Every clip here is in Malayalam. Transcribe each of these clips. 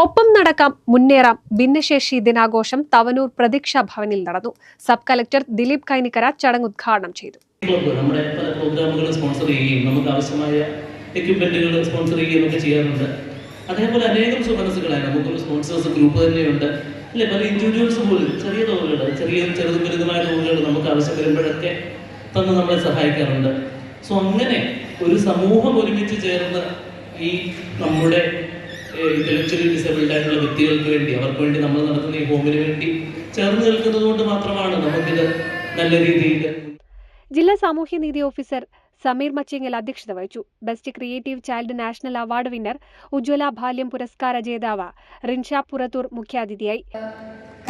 ഒപ്പം നടക്കാം മുന്നേറാം. ഭിന്നശേഷി ദിനാഘോഷം തവനൂർ പ്രതീക്ഷാ ഭവനിൽ നടന്നു. സബ് കലക്ടർ ദിലീപ് കൈനിക്കര ചടങ്ങ് ഉദ്ഘാടനം ചെയ്തു. നമ്മുടെ പല പ്രോഗ്രാമുകൾ സ്പോൺസർ ചെയ്യുകയും നമുക്ക് ആവശ്യമായ എക്യുപ്മെന്റുകൾ സ്പോൺസർ ചെയ്യുകയും ഒക്കെ ചെയ്യാറുണ്ട്. അതേപോലെ അനേകം സുമനസ്സുകളായി നമുക്കൊരു സ്പോൺസേഴ്സ് ഗ്രൂപ്പ് തന്നെയുണ്ട്. അല്ലെ പല ഇൻഡിവിജ്വൽസ് പോലും ചെറിയ തോതുകൾ ചെറിയ ചെറുതും വലുതുമായ തോതുകൾ നമുക്ക് ആവശ്യം വരുമ്പോഴൊക്കെ തന്ന് നമ്മളെ സഹായിക്കാറുണ്ട്. സോ അങ്ങനെ ഒരു സമൂഹം ഒരുമിച്ച് ചേർന്ന് ഈ നമ്മുടെ ഇന്റലക്ച്വലി ഡിസേബിൾഡ് ആയിട്ടുള്ള വ്യക്തികൾക്ക് വേണ്ടി അവർക്ക് വേണ്ടി നമ്മൾ നടത്തുന്ന ഈ ഹോമിന് വേണ്ടി ചേർന്ന് നിൽക്കുന്നത് കൊണ്ട് മാത്രമാണ് നമുക്കിത് നല്ല രീതിയിൽ ജില്ലാ സാമൂഹ്യ നീതി ഓഫീസർ സമീർ മച്ചിങ്ങൽ അധ്യക്ഷത വഹിച്ചു. Best creative child national award winner Ujwala Balyam പുരസ്കാര ജേതാവ് റിൻഷ പുറത്തൂർ മുഖ്യാതിഥിയായി.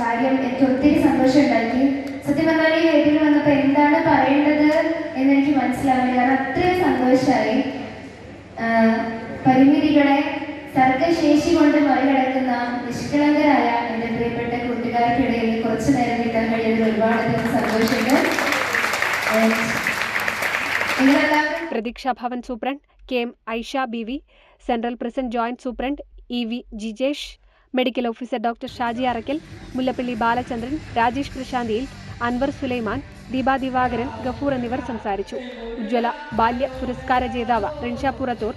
കാര്യം എനിക്ക് ഒത്തിരി സന്തോഷം ഉണ്ടാക്കി. സത്യം പറഞ്ഞാൽ ഈ വേദിയിൽ വന്നപ്പോൾ എന്താണ് പറയേണ്ടത് എന്ന് എനിക്ക് മനസ്സിലാവില്ല. കാരണം അത്രയും സന്തോഷമായി പരിമിതികളെ സർഗശേഷി കൊണ്ട് മറികടക്കുന്ന നിഷ്കളങ്കരായ എന്റെ പ്രിയപ്പെട്ട കൂട്ടുകാർക്കിടയിൽ കുറച്ചു നേരം കിട്ടാൻ കഴിയുന്നത് ഒരുപാടധികം സന്തോഷമുണ്ട്. And Pratheeksha Bhavan superintendent K M Aisha B V central prison joint superintendent E V Jijesh medical officer doctor Shaji Arakkal Mullappally Balachandran Rajesh പ്രശാന്തിയിൽ Anwar Sulaiman Deepa Divakaran Gafoor എന്നിവർ സംസാരിച്ചു. ഉജ്ജ്വല ബാല്യ പുരസ്കാര ജേതാവ് Rinsha Purathur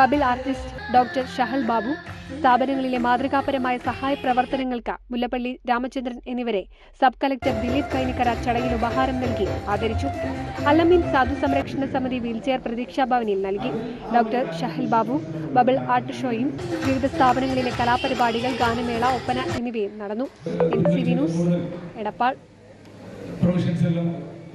bubble artist doctor Shahal Babu സ്ഥാപനങ്ങളിലെ മാതൃകാപരമായ സഹായ പ്രവർത്തനങ്ങൾക്ക് മുല്ലപ്പള്ളി രാമചന്ദ്രൻ എന്നിവരെ സബ് കളക്ടർ ദിലീപ് കൈനിക്കര ചടങ്ങിൽ ഉപഹാരം നൽകി ആദരിച്ചു. അലമിൻ സാധു സംരക്ഷണ സമിതി വീൽചെയർ പ്രതീക്ഷാ ഭവനിൽ നൽകി. Doctor Shahal Babu bubble art ഷോയും വിവിധ സ്ഥാപനങ്ങളിലെ കലാപരിപാടികൾ ഗാനമേള ഒപ്പന എന്നിവയും നടന്നു. N C V news Edappal.